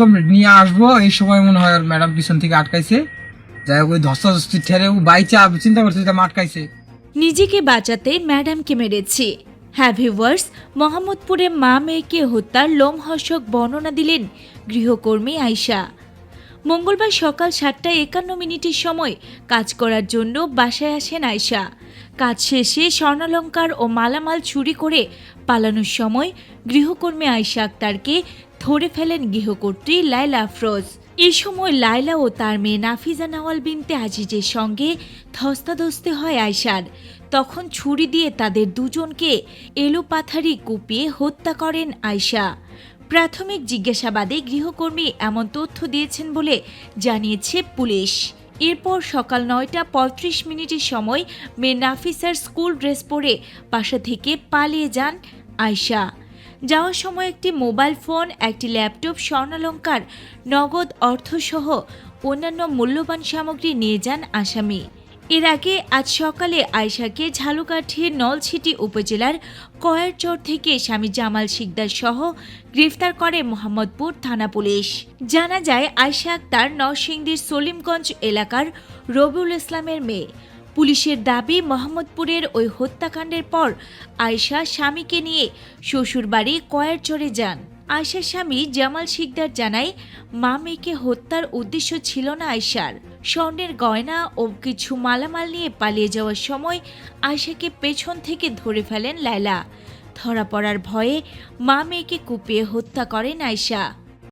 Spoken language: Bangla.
কমপ্লিট নিয়ে আসব, এই সময় মনে হয় ম্যাডাম পিছন থেকে আটকাইছে। যাই হোক, ওই ধস্তাধস্তি ঠেরে ও বাইচা চিন্তা করছে যে আটকাইছে। নিজেকে বাঁচাতে ম্যাডামকে মেরেছি। হ্যাভ ভিউয়ার্স মোহাম্মদপুরে মা মেয়েকে হত্যার লোমহর্ষক বর্ণনা দিলেন গৃহকর্মী আয়শা। মঙ্গলবার সকাল সাতটায় একান্ন মিনিটের সময় কাজ করার জন্য বাসায় আসেন আয়শা। কাজ শেষে স্বর্ণালঙ্কার ও মালামাল চুরি করে পালানোর সময় গৃহকর্মী আয়শা আক্তারকে ধরে ফেলেন গৃহকর্ত্রী লাইলা আফরোজ। এই সময় লাইলা ও তার মেয়ে নাফিজা নাওয়াল বিনতে আজিজের সঙ্গে ধস্তাধস্তি হয় আয়শার। তখন ছুরি দিয়ে তাদের দুজনকে এলোপাথারি কুপিয়ে হত্যা করেন আয়শা। প্রাথমিক জিজ্ঞাসাবাদে গৃহকর্মী এমন তথ্য দিয়েছেন বলে জানিয়েছে পুলিশ। এরপর সকাল নয়টা পঁয়ত্রিশ মিনিটের সময় মেয়ে নাফিসার স্কুল ড্রেস পরে বাসা থেকে পালিয়ে যান আয়শা। যাওয়ার সময় একটি মোবাইল ফোন, একটি ল্যাপটপ, স্বর্ণালঙ্কার, নগদ অর্থসহ অন্যান্য মূল্যবান সামগ্রী নিয়ে যান আসামি। এর আগে আজ সকালে আয়শাকে ঝালুকাঠির নলছিটি উপজেলার কয়ারচর থেকে স্বামী জামাল শিকদার সহ গ্রেফতার করে মোহাম্মদপুর থানা পুলিশ। জানা যায়, আয়শা আক্তার নরসিংদীর সলিমগঞ্জ এলাকার রবিউল ইসলামের মেয়ে। পুলিশের দাবি, মোহাম্মদপুরের ওই হত্যাকাণ্ডের পর আয়শা স্বামীকে নিয়ে শ্বশুরবাড়ি কয়েরচরে যান। আয়শার স্বামী জামাল শিকদার জানায়, মা মেয়েকে হত্যার উদ্দেশ্য ছিল না আয়শার। স্বর্ণের গয়না ও কিছু মালামাল নিয়ে পালিয়ে যাওয়ার সময় আয়শাকে পেছন থেকে ধরে ফেলেন লায়লা। ধরা পড়ার ভয়ে মা মেয়েকে কুপিয়ে হত্যা করেন আয়শা।